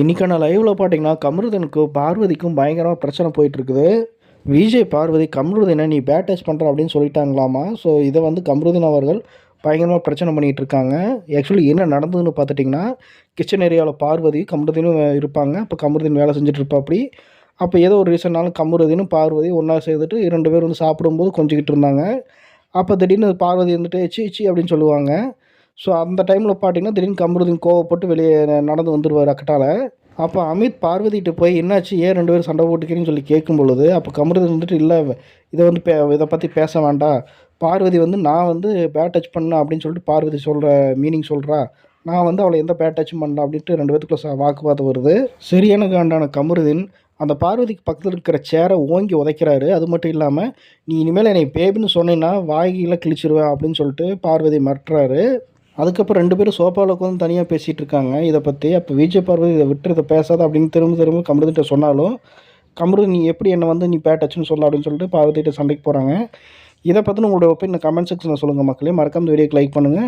இன்றைக்கான லைவில் பார்த்தீங்கன்னா கமருதனுக்கும் பார்வதிக்கும் பயங்கரமாக பிரச்சனை போயிட்டுருக்குது. விஜய் பார்வதி கமருதனை நீ பேட் டச் பண்ணுற அப்படின்னு சொல்லிட்டாங்களாமா? ஸோ இதை வந்து கமருதன் அவர்கள் பயங்கரமாக பிரச்சனை பண்ணிகிட்டு இருக்காங்க ஆக்சுவலி என்ன நடந்ததுன்னு பார்த்துட்டிங்கன்னா கிச்சன் ஏரியாவில் பார்வதி கமருதனும் இருப்பாங்க. அப்போ கமருதன் வேலை செஞ்சுட்டு இருப்பாப்படி அப்போ ஏதோ ஒரு ரீசன்னாலும் கமருதினும் பார்வதி ஒன்றா சேர்ந்துட்டு இரண்டு பேர் வந்து சாப்பிடும்போது கொஞ்சிக்கிட்டு இருந்தாங்க அப்போ திடீர்னு பார்வதி வந்துட்டு சி சி அப்படின்னு சொல்லுவாங்க. ஸோ அந்த டைமில் பார்த்தீங்கன்னா திடீர்னு கமருதீன் கோவப்பட்டு வெளியே நடந்து வந்துடுவார் அக்கட்டால். அப்போ அமித் பார்வதிட்டு போய் என்னாச்சு? ஏன் ரெண்டு பேரும் சண்டை போட்டுக்கிறீங்கன்னு சொல்லி கேட்கும் பொழுது அப்போ கமருதீன் வந்துட்டு இல்லை இதை வந்து பே இதை பற்றி பேச வேண்டாம். பார்வதி வந்து நான் வந்து பேட் டச் பண்ணேன் அப்படின்னு சொல்லிட்டு பார்வதி சொல்கிற மீனிங் சொல்கிறா நான் வந்து அவளை எந்த பேட் டச்சும் பண்ணல அப்படின்ட்டு ரெண்டு பேத்துக்குள்ள வாக்குவாதம் வருது. சரியான காண்டான கமருதீன் அந்த பார்வதிக்கு பக்கத்தில் இருக்கிற சேரை ஓங்கி உதைக்கிறாரு. அது மட்டும் இல்லாமல் நீ இனிமேல் என்னை பேபின்னு சொன்னேன்னா வாயில கிழிச்சிருவேன் அப்படின்னு சொல்லிட்டு பார்வதி மறுறாரு அதுக்கப்புறம் ரெண்டு பேரும் சோஃபாவில் உட்காந்து தனியாக பேசிகிட்டு இருக்காங்க. இதை பற்றி அப்போ விஜய் பார்வதி இதை விட்டு இதை பேசாத அப்படின்னு திரும்ப திரும்ப கமருதிட்ட சொன்னாலும் கமரு நீ எப்படி என்னை வந்து நீ பேட்டச்சுன்னு சொல்ல அப்படின்னு சொல்லிட்டு பார்வதிகிட்ட சண்டைக்கு போகிறாங்க இதை பற்றின உங்களோட ஒப்பீனியன் கமெண்ட் செக்ஷனில் சொல்லுங்கள் மக்களே. மறக்காம இந்த வீடியோக்கு லைக் பண்ணுங்கள்